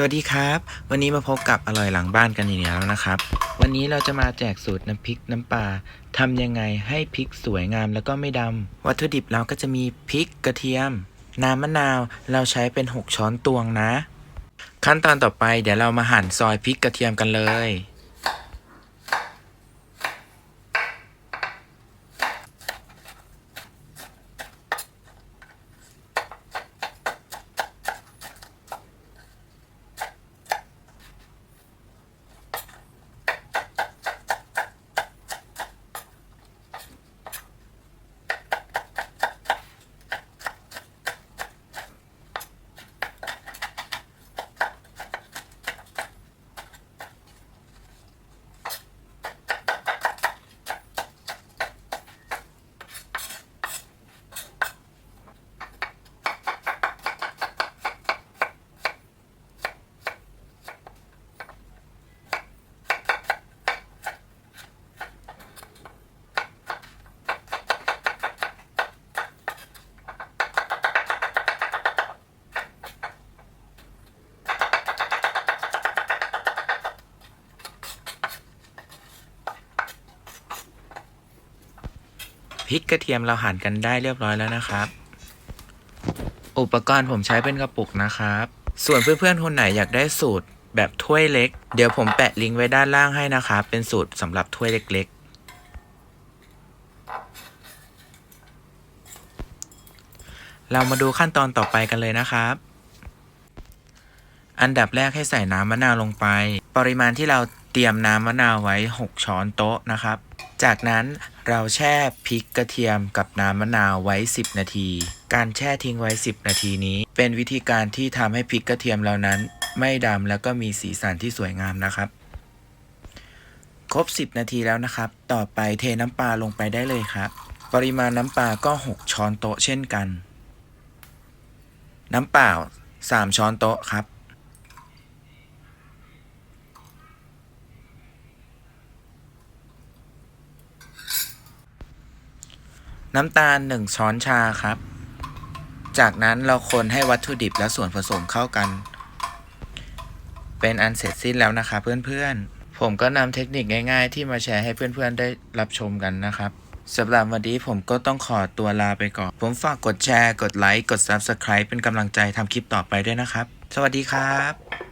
สวัสดีครับ วันนี้มาพบกับอร่อยหลังบ้านกันอีกแล้วนะครับ วันนี้เราจะมาแจกสูตรน้ำพริกน้ำปลาทำยังไงให้พริกสวยงามแล้วก็ไม่ดำวัตถุดิบเราก็จะมีพริกกระเทียม น้ำมะนาวเราใช้เป็น 6 ช้อนตวงนะ ขั้นตอนต่อไปเดี๋ยวเรามาหั่นซอยพริกกระเทียมกันเลย พริกกระเทียมเราหั่นกันได้เรียบร้อยแล้วนะครับ อุปกรณ์ผมใช้เป็นกระปุกนะครับ ส่วนเพื่อนๆคนไหนอยากได้สูตรแบบถ้วยเล็ก เดี๋ยวผมแปะลิงก์ไว้ด้านล่างให้นะครับ เป็นสูตรสำหรับถ้วยเล็กๆ เรามาดูขั้นตอนต่อไปกันเลยนะครับ อันดับแรกให้ใส่น้ำมะนาวลงไป ปริมาณที่เราเตรียมน้ำมะนาวไว้ 6 ช้อนโต๊ะนะครับ จากนั้นเราแช่พริกกระเทียมกับน้ำมะนาวไว้ 10 นาที การแช่ทิ้งไว้ 10 นาทีนี้ เป็นวิธีการที่ทำให้พริกกระเทียมเรานั้น ไม่ดำแล้วก็มีสีสันที่สวยงามนะครับ ครบ 10 นาทีแล้วนะครับ ต่อไปเทน้ำปลาลงไปได้เลยครับ ปริมาณน้ำปลาก็ 6 ช้อนโต๊ะเช่นกัน น้ำเปล่า 3 ช้อนโต๊ะครับ น้ำตาล 1 ช้อนชาครับ จากนั้นเราคนให้วัตถุดิบและส่วนผสมเข้ากัน เป็นอันเสร็จสิ้นแล้วนะคะเพื่อนๆ ผมก็นำเทคนิคง่ายๆ ที่มาแชร์ให้เพื่อนๆ ได้รับชมกันนะครับสำหรับวันนี้ผมก็ต้องขอตัวลาไปก่อน ผมฝากกดแชร์ กดไลค์ กด Subscribe เป็นกำลังใจทำคลิปต่อไปด้วยนะครับ สวัสดีครับ